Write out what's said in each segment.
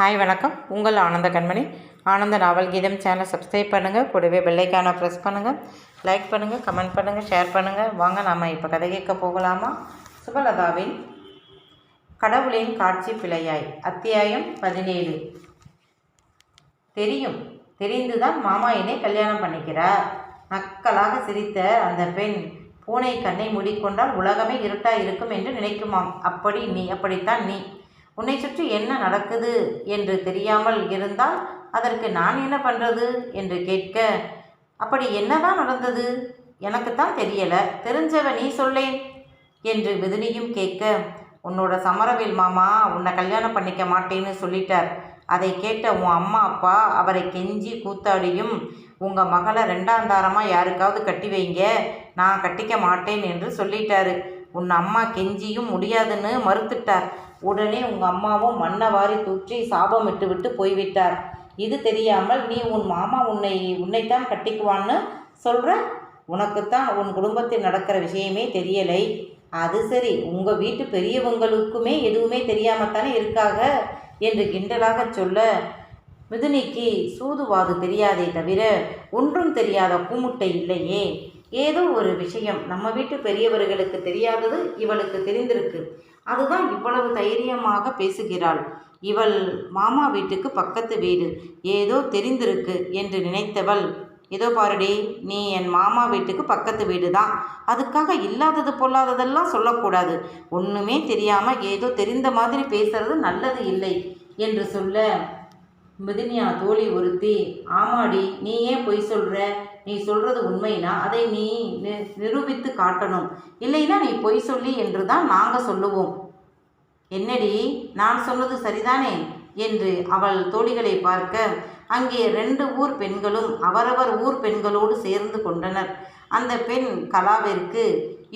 Hi வணக்கம். உங்கள் ஆனந்த கண்மணி. ஆனந்த நாவல் கீதம் சேனலை சப்ஸ்கிரைப் பண்ணுங்கள் கூடவே பெல்லைக்கான ப்ரெஸ் பண்ணுங்கள் லைக் பண்ணுங்கள் கமெண்ட் பண்ணுங்கள் ஷேர் பண்ணுங்கள் வாங்க நாம் இப்போ கதை கேட்க போகலாமா? சுபலதாவின் கடவுளின் காட்சி பிழையாய். அத்தியாயம் பதினேழு. தெரியும். தெரிந்துதான் மாமா என்னை கல்யாணம் பண்ணிக்கிறார். நக்கலாக சிரித்த அந்த பெண் பூனை கண்ணை மூடிக்கொண்டால் உலகமே இருட்டாக இருக்கும் என்று நினைக்குமாம். அப்படி நீ அப்படித்தான் நீ. உன்னை சுற்றி என்ன நடக்குது என்று தெரியாமல் இருந்தால் அதற்கு நான் என்ன பண்ணுறது என்று கேட்க அப்படி என்னதான் நடந்தது? எனக்குத்தான் தெரியல. தெரிஞ்சவ நீ சொல்லேன் என்று விதுனியும் கேட்க உன்னோட சமரவேல் மாமா உன்னை கல்யாணம் பண்ணிக்க மாட்டேன்னு சொல்லிட்டார். அதை கேட்ட உன் அம்மா அப்பா அவரை கெஞ்சி கூத்தாடியும் உங்கள் மகளை ரெண்டாந்தாரமாக யாருக்காவது கட்டி வைங்க. நான் கட்டிக்க மாட்டேன் என்று சொல்லிட்டாரு. உன் அம்மா கெஞ்சியும் முடியாதுன்னு மறுத்துட்டார். உடனே உங்கள் அம்மாவும் மண்ணை வாரி தூற்றி சாபமிட்டு விட்டு போய்விட்டார். இது தெரியாமல் நீ உன் மாமா உன்னை உன்னைத்தான் கட்டிக்குவான்னு சொல்கிற உனக்குத்தான் உன் குடும்பத்தில் நடக்கிற விஷயமே தெரியலை. அது சரி உங்கள் வீட்டு பெரியவங்களுக்குமே எதுவுமே தெரியாமல் தானே இருக்காக? என்று கிண்டலாக சொல்ல மிதுனிக்கு சூதுவாது தெரியாதே தவிர ஒன்றும் தெரியாத கூமுட்டை இல்லையே. ஏதோ ஒரு விஷயம் நம்ம வீட்டு பெரியவர்களுக்கு தெரியாதது இவளுக்கு தெரிந்திருக்கு. அதுதான் இவ்வளவு தைரியமாக பேசுகிறாள். இவள் மாமா வீட்டுக்கு பக்கத்து வீடு. ஏதோ தெரிந்திருக்கு என்று நினைத்தவள் ஏதோ பாருடி நீ என் மாமா வீட்டுக்கு பக்கத்து வீடு தான் அதுக்காக இல்லாதது பொல்லாததெல்லாம் சொல்லக்கூடாது. ஒன்றுமே தெரியாமல் ஏதோ தெரிந்த மாதிரி பேசுறது நல்லது இல்லை என்று சொல்ல மிதினியா தோழி ஒருத்தி ஆமாடி நீ ஏன் பொய் சொல்கிற நீ சொல்கிறது உண்மைனா அதை நீ நிரூபித்து காட்டணும். இல்லைன்னா நீ பொய் சொல்லி என்று தான் நாங்கள் சொல்லுவோம். என்னடி நான் சொன்னது சரிதானே? என்று அவள் தோழிகளை பார்க்க அங்கே ரெண்டு ஊர் பெண்களும் அவரவர் ஊர் பெண்களோடு சேர்ந்து கொண்டனர். அந்த பெண் கலாவிற்கு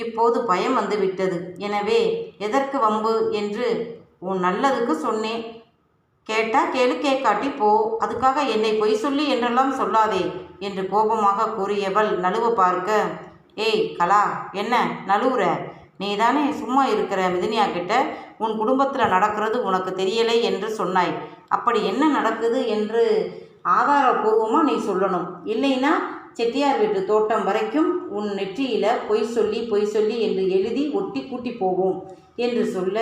இப்போது பயம் வந்துவிட்டது. எனவே எதற்கு வம்பு என்று உன் நல்லதுக்கு சொன்னேன். கேட்டா கேளு கேட்காட்டி போ. அதுக்காக என்னை பொய் சொல்லி என்றெல்லாம் சொல்லாதே. என்று கோபமாக கூறியவள் நழுவ பார்க்க ஏய் கலா என்ன நழுவுற? நீ தானே சும்மா இருக்கிற மிதினியா கிட்ட? உன் குடும்பத்தில் நடக்கிறது உனக்கு தெரியலை என்று சொன்னாய். அப்படி என்ன நடக்குது என்று ஆதாரபூர்வமாக நீ சொல்லணும். இல்லைன்னா செட்டியார் வீட்டு தோட்டம் வரைக்கும் உன் நெற்றியில் பொய் சொல்லி பொய் சொல்லி என்று எழுதி ஒட்டி கூட்டி போவோம் என்று சொல்ல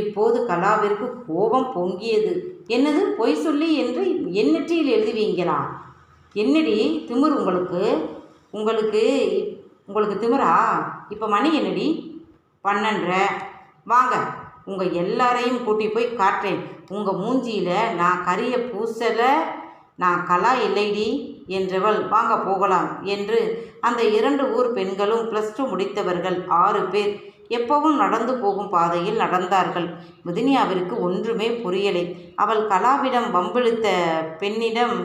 இப்போது கலாவிற்கு கோபம் பொங்கியது. என்னது? பொய் சொல்லி என்று என் நெற்றியில் எழுதுவீங்களா? என்னடி திமிர் உங்களுக்கு? உங்களுக்கு உங்களுக்கு திமிரா? இப்போ மணி என்னடி? பன்னெண்டரை வாங்க உங்கள் எல்லாரையும் கூட்டி போய் காட்டுறேன். உங்கள் மூஞ்சியில் நான் கரிய பூசலை நான் கலா இல்லைடி என்றவள் வாங்க போகலாம் என்று அந்த இரண்டு ஊர் பெண்களும் ப்ளஸ் டூ முடித்தவர்கள் ஆறு பேர் எப்பவும் நடந்து போகும் பாதையில் நடந்தார்கள். மிதினியாவிற்கு ஒன்றுமே புரியலை. அவள் கலாவிடம் வம்பிழுத்த பெண்ணிடம்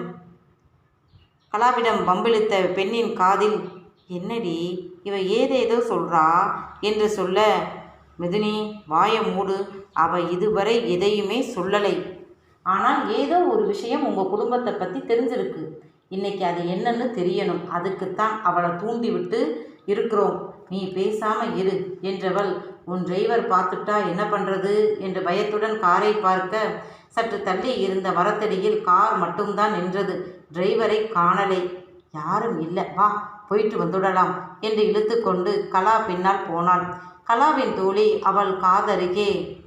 கலாவிடம் வம்பிழுத்த பெண்ணின் காதில் என்னடி இவ ஏதேதோ சொல்றா? என்று சொல்ல மிதுனி வாய மூடு அவ இதுவரை எதையுமே சொல்லலை. ஆனால் ஏதோ ஒரு விஷயம் உங்கள் குடும்பத்தை பற்றி தெரிஞ்சிருக்கு. இன்னைக்கு அது என்னன்னு தெரியணும். அதுக்குத்தான் அவளை தூண்டிவிட்டு இருக்கிறோம். நீ பேசாம இரு என்றவள் உன் டிரைவர் பார்த்துட்டா என்ன பண்ணுறது என்று பயத்துடன் காரை பார்க்க சற்று தள்ளி இருந்த மரத்தடியில் கார் மட்டும்தான் நின்றது. டிரைவரை காணலை. யாரும் இல்லை. வா போயிட்டு வந்துடலாம் என்று இழுத்துக்கொண்டு கலா பின்னால் போனாள். கலாவின் தோழி அவள் காதருகே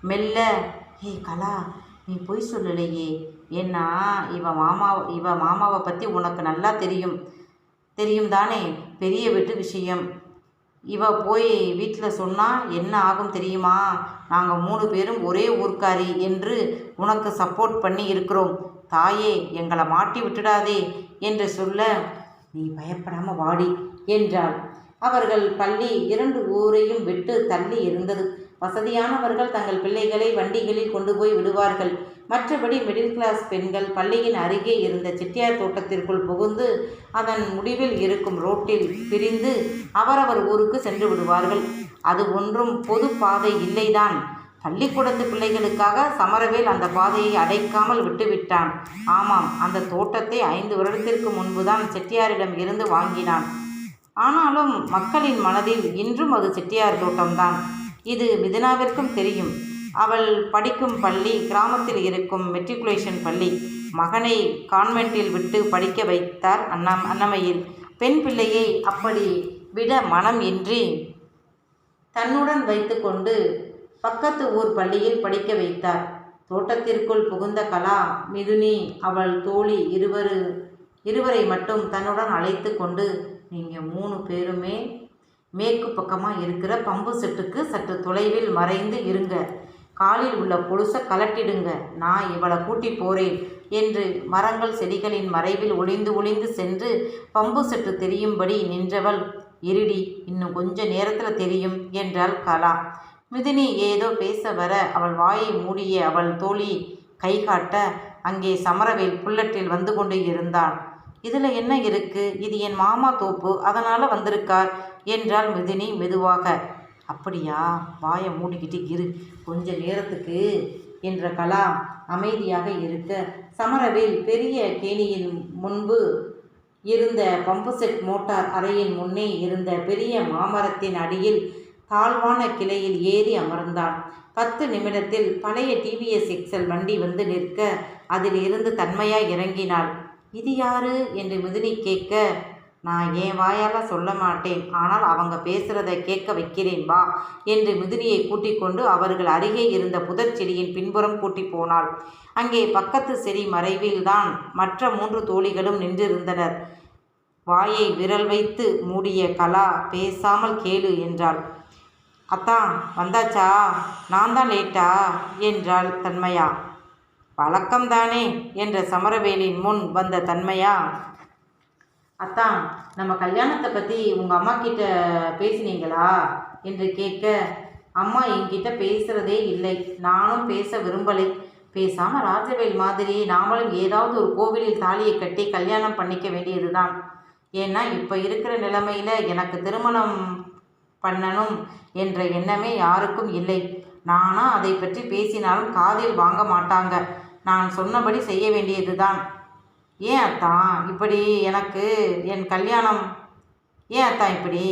மெல்ல ஏய் கலா நீ பொய் சொல்லலையே. ஏன்னா இவ மாமா இவ மாமாவை பற்றி உனக்கு நல்லா தெரியும். தெரியும் தானே? பெரிய வீட்டு விஷயம். இவ போய் வீட்டில் சொன்னால் என்ன ஆகும் தெரியுமா? நாங்கள் மூணு பேரும் ஒரே ஊர்க்காரி என்று உனக்கு சப்போர்ட் பண்ணி இருக்கிறோம். தாயே எங்களை மாட்டி விட்டுடாதே என்று சொல்ல நீ பயப்படாம வாடி என்றாள். அவர்கள் பள்ளி இரண்டு ஊரையும் விட்டு தள்ளி இருந்தது. வசதியானவர்கள் தங்கள் பிள்ளைகளை வண்டிகளில் கொண்டு போய் விடுவார்கள். மற்றபடி மிடில் கிளாஸ் பெண்கள் பள்ளியின் அருகே இருந்த செட்டியார் தோட்டத்திற்குள் புகுந்து அதன் முடிவில் இருக்கும் ரோட்டில் பிரிந்து அவரவர் ஊருக்கு சென்று விடுவார்கள். அது ஒன்றும் பொது பாதை இல்லைதான். பள்ளிக்கூடத்து பிள்ளைகளுக்காக சமரவேல் அந்த பாதையை அடைக்காமல் விட்டுவிட்டான். ஆமாம் அந்த தோட்டத்தை ஐந்து வருடத்திற்கு முன்புதான் செட்டியாரிடம் இருந்து வாங்கினான். ஆனாலும் மக்களின் மனதில் இன்றும் அது செட்டியார் தோட்டம்தான். இது மிதினாவிற்கும் தெரியும். அவள் படிக்கும் பள்ளி கிராமத்தில் இருக்கும் மெட்ரிகுலேஷன் பள்ளி. மகனை கான்வென்ட்டில் விட்டு படிக்க வைத்தார் அண்ணா அன்னமையில் பெண் பிள்ளையை அப்படி விட மனம் இன்றி தன்னுடன் வைத்துக்கொண்டு பக்கத்து ஊர் பள்ளியில் படிக்க வைத்தார். தோட்டத்திற்குள் புகுந்த கலா மிதுனி அவள் தோழி இருவரு இருவரை மட்டும் தன்னுடன் அழைத்து கொண்டு நீங்கள் மூணு பேருமே மேற்கு பக்கமாக இருக்கிற பம்பு செட்டுக்கு சற்று தொலைவில் மறைந்து இருங்க. காலில் உள்ள கொலுசை கலட்டிடுங்க. நான் இவளை கூட்டி போறேன் என்று மரங்கள் செடிகளின் மறைவில் ஒளிந்து ஒளிந்து சென்று பம்பு செட்டு தெரியும்படி நின்றவள் இருடி இன்னும் கொஞ்ச நேரத்தில் தெரியும் என்றாள் கலா. மிதினி ஏதோ பேச வர அவள் வாயை மூடிய அவள் தோழி கை காட்ட அங்கே சமரவேல் புல்லட்டில் வந்து கொண்டு இருந்தான் இதில் என்ன இருக்கு? இது என் மாமா தோப்பு. அதனால் வந்திருக்கார் என்றாள் மிதினி மெதுவாக. அப்படியா? வாயை மூடிக்கிட்டு இரு. கொஞ்ச நேரத்துக்கு என்ற கலா அமைதியாக இருக்க சமரவேல் பெரிய கேணியின் முன்பு இருந்த பம்பு செட் மோட்டார் அறையின் முன்னே இருந்த பெரிய மாமரத்தின் அடியில் தாழ்வான கிளையில் ஏறி அமர்ந்தான் பத்து நிமிடத்தில் பழைய டிவிஎஸ் எக்ஸல் வண்டி வந்து நிற்க அதில் இருந்து தன்மையாய் இறங்கினாள். இது யாரு? என்று மிதுனி கேட்க நான் என் வாயால் சொல்ல மாட்டேன். ஆனால் அவங்க பேசுகிறத கேட்க வைக்கிறேன் வா என்று மிதுனியை கூட்டிக் கொண்டு அவர்கள் அருகே இருந்த புதர் செடியின் பின்புறம் கூட்டி போனாள். அங்கே பக்கத்து செடி மறைவில்தான். மற்ற மூன்று தோழிகளும் நின்றிருந்தனர். வாயை விரல் வைத்து மூடிய கலா பேசாமல் கேளு என்றாள். அத்தான் வந்தாச்சா? நான் தான் லேட்டா என்றாள் தன்மையா. வழக்கம்தானே என்ற சமரவேலின் முன் வந்த தன்மையா? அத்தான் நம்ம கல்யாணத்தை பற்றி உங்கள் அம்மா கிட்ட பேசினீங்களா? என்று கேட்க அம்மா என்கிட்ட பேசுகிறதே இல்லை. நானும் பேச விரும்பலை. பேசாமல் ராஜவேல் மாதிரி நாமளும் ஏதாவது ஒரு கோவிலில் தாலியை கட்டி கல்யாணம் பண்ணிக்க வேண்டியதுதான். ஏன்னா இப்போ இருக்கிற நிலைமையில் எனக்கு திருமணம் பண்ணணும் என்ற எண்ணமே யாருக்கும் இல்லை. நானா அதை பற்றி பேசினாலும் காதில் வாங்க மாட்டாங்க. நான் சொன்னபடி செய்ய வேண்டியதுதான். ஏன் அத்தான் இப்படி எனக்கு என் கல்யாணம்? ஏன் அத்தான் இப்படி?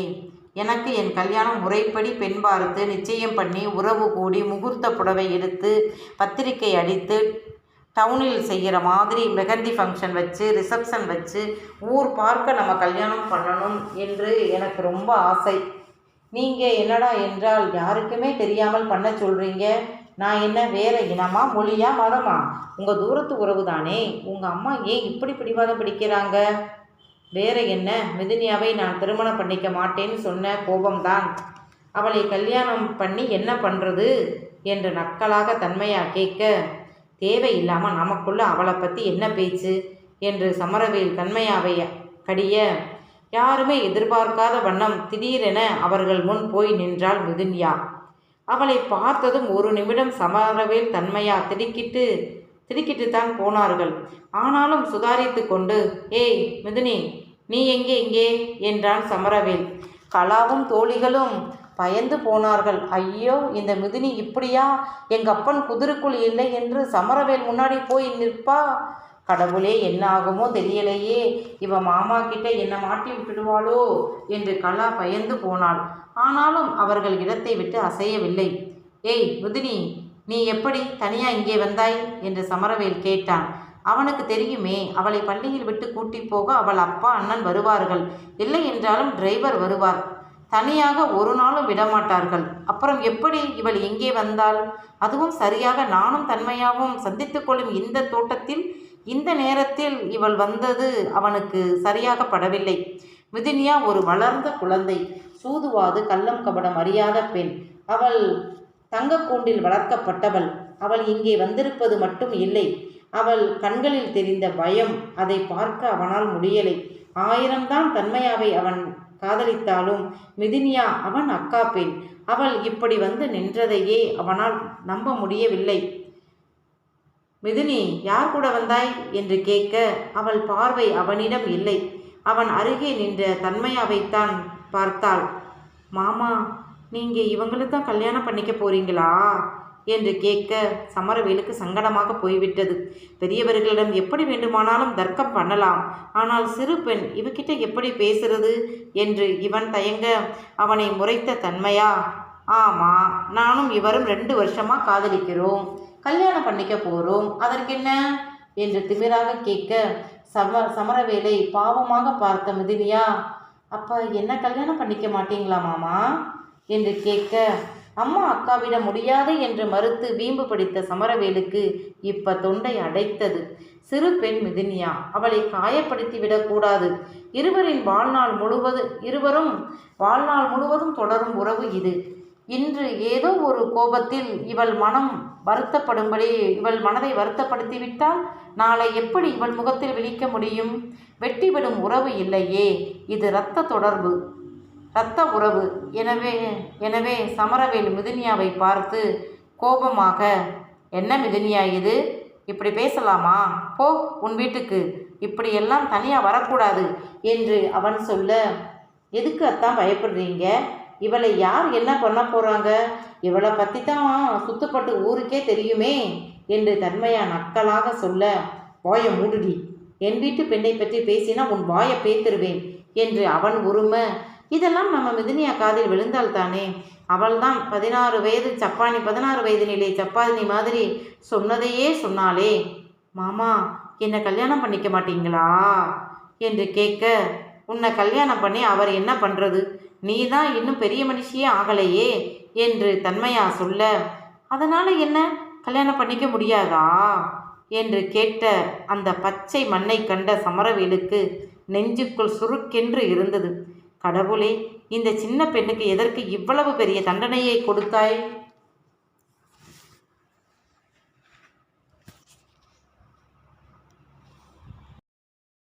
எனக்கு என் கல்யாணம் முறைப்படி பெண் பார்த்து நிச்சயம் பண்ணி உறவு கூடி முகூர்த்த புடவை எடுத்து பத்திரிக்கை அடித்து டவுனில் செய்கிற மாதிரி மெகந்தி ஃபங்க்ஷன் வச்சு ரிசப்ஷன் வச்சு ஊர் பார்க்க நம்ம கல்யாணம் பண்ணணும் என்று எனக்கு ரொம்ப ஆசை. நீங்கள் என்னடா என்றால் யாருக்குமே தெரியாமல் பண்ண சொல்கிறீங்க நான் என்ன வேற இனமா மொழியா மதமா? உங்கள் தூரத்து உறவு தானே உங்கள் அம்மா ஏன் இப்படி பிடிவாதம் பிடிக்கிறாங்க? வேற என்ன? மிதினியாவை நான் திருமணம் பண்ணிக்க மாட்டேன்னு சொன்ன கோபம்தான். அவளை கல்யாணம் பண்ணி என்ன பண்ணுறது என்று நக்கலாக தன்மையா கேட்க தேவையில்லாமல் நமக்குள்ள அவளை பற்றி என்ன பேச்சு? என்று சமரவேல் தன்மையாவை கடிய யாருமே எதிர்பார்க்காத வண்ணம் திடீரென அவர்கள் முன் போய் நின்றாள் மிதுன்யா. அவளை பார்த்ததும் ஒரு நிமிடம் சமரவேல் தன்மையா திடுக்கிட்டு திடுக்கிட்டு தான் போனார்கள். ஆனாலும் சுதாரித்து கொண்டு ஏய் மிதுனி நீ எங்கே எங்கே என்றான் சமரவேல். கலாவும் தோழிகளும் பயந்து போனார்கள். ஐயோ இந்த மிதுனி இப்படியா? எங்கள் அப்பன் குதிருக்குள் இல்லை என்று சமரவேல் முன்னாடி போய் நிற்பா? கடவுளே என்ன ஆகுமோ தெரியலையே. இவ மாமா கிட்ட என்ன மாட்டி விட்டுடுவாளோ என்று கலா பயந்து போனாள். ஆனாலும் அவர்கள் இடத்தை விட்டு அசையவில்லை. ஏய் மிதுனி நீ எப்படி தனியா இங்கே வந்தாய்? என்று சமரவேல் கேட்டான். அவனுக்கு தெரியுமே அவளை பள்ளியில் விட்டு கூட்டி போக அவள் அப்பா அண்ணன் வருவார்கள். இல்லை என்றாலும் டிரைவர் வருவார். தனியாக ஒரு நாளும் விடமாட்டார்கள். அப்புறம் எப்படி இவள் எங்கே வந்தாள்? அதுவும் சரியாக நானும் தன்மையாகவும் சந்தித்து கொள்ளும் இந்த தோட்டத்தில் இந்த நேரத்தில் இவள் வந்தது அவனுக்கு சரியாக படவில்லை மிதினியா ஒரு வளர்ந்த குழந்தை. சூதுவாது கள்ளம் கபடம் அறியாத பெண். அவள் தங்கக்கூண்டில் வளர்க்கப்பட்டவள். அவள் இங்கே வந்திருப்பது மட்டும் இல்லை. அவள் கண்களில் தெரிந்த பயம் அதை பார்க்க அவனால் முடியலை. ஆயிரம்தான் தன்மையாவை அவன் காதலித்தாலும் மிதினியா அவன் அக்கா பெண். அவள் இப்படி வந்து நின்றதையே அவனால் நம்ப முடியவில்லை. மிதுனி யார் கூட வந்தாய்? என்று கேட்க அவள் பார்வை அவனிடம் இல்லை. அவன் அருகே நின்ற தன்மையாவைத்தான் பார்த்தாள். மாமா நீங்கள் இவங்களுக்கு தான் கல்யாணம் பண்ணிக்க போறீங்களா? என்று கேட்க சமரவேலுக்கு சங்கடமாக போய்விட்டது. பெரியவர்களிடம் எப்படி வேண்டுமானாலும் தர்க்கம் பண்ணலாம். ஆனால் சிறு பெண் இவகிட்ட எப்படி பேசுறது? என்று இவன் தயங்க அவனை முறைத்த தன்மையா? ஆமாம் நானும் இவரும் ரெண்டு வருஷமாக காதலிக்கிறோம். கல்யாணம் பண்ணிக்க போகிறோம் அதற்கு என்ன? என்று திமிராக கேட்க சம சமரவேலை பாவமாக பார்த்த மிதினியா அப்போ என்ன கல்யாணம் பண்ணிக்க மாட்டீங்களா மாமா? என்று கேட்க அம்மா அக்காவிடம் முடியாது என்று மறுத்து வீம்பு பிடித்த சமரவேலுக்கு இப்ப தொண்டை அடைத்தது. சிறு பெண் மிதினியா அவளை காயப்படுத்தி விடக்கூடாது இருவரின் வாழ்நாள் முழுவதும் இருவரும் வாழ்நாள் முழுவதும் தொடரும் உறவு இது. இன்று ஏதோ ஒரு கோபத்தில் இவள் மனம் வருத்தப்படும்படி இவள் மனதை வருத்தப்படுத்திவிட்டால் நாளை எப்படி இவள் முகத்தில் விழிக்க முடியும்? வெட்டிவிடும் உறவு இல்லையே இது இரத்த தொடர்பு. இரத்த உறவு. எனவே எனவே சமரவேல் மிதுனியாவை பார்த்து கோபமாக என்ன மிதுனியா இது? இப்படி பேசலாமா? போ உன் வீட்டுக்கு. இப்படியெல்லாம் தனியாக வரக்கூடாது என்று அவன் சொல்ல எதுக்கு அத்தான் பயப்படுறீங்க? இவளை யார் என்ன பண்ண போகிறாங்க இவளை பற்றி தான் சுத்தப்பட்டு ஊருக்கே தெரியுமே என்று தன்மையா நக்கலாக சொல்ல வாய மூடுடி. என் வீட்டு பெண்ணை பற்றி பேசினா உன் வாயை பேத்துருவேன் என்று அவன் உரிமை இதெல்லாம் நம்ம மிதுனியா காதில் விழுந்தால் தானே. அவள்தான் பதினாறு வயது சப்பானி பதினாறு வயது நிலை சப்பானி மாதிரி சொன்னதையே சொன்னாலே மாமா என்னை கல்யாணம் பண்ணிக்க மாட்டீங்களா? என்று கேட்க உன்னை கல்யாணம் பண்ணி அவர் என்ன பண்ணுறது நீ தான் இன்னும் பெரிய மனுஷியே ஆகலையே என்று தன்மையா சொல்ல அதனால் என்ன? கல்யாணம் பண்ணிக்க முடியாதா? என்று கேட்ட அந்த பச்சை மண்ணை கண்ட சமரவேலுக்கு நெஞ்சுக்குள் சுருக்கென்று இருந்தது. கடவுளே இந்த சின்ன பெண்ணுக்கு எதற்கு இவ்வளவு பெரிய தண்டனையை கொடுத்தாய்?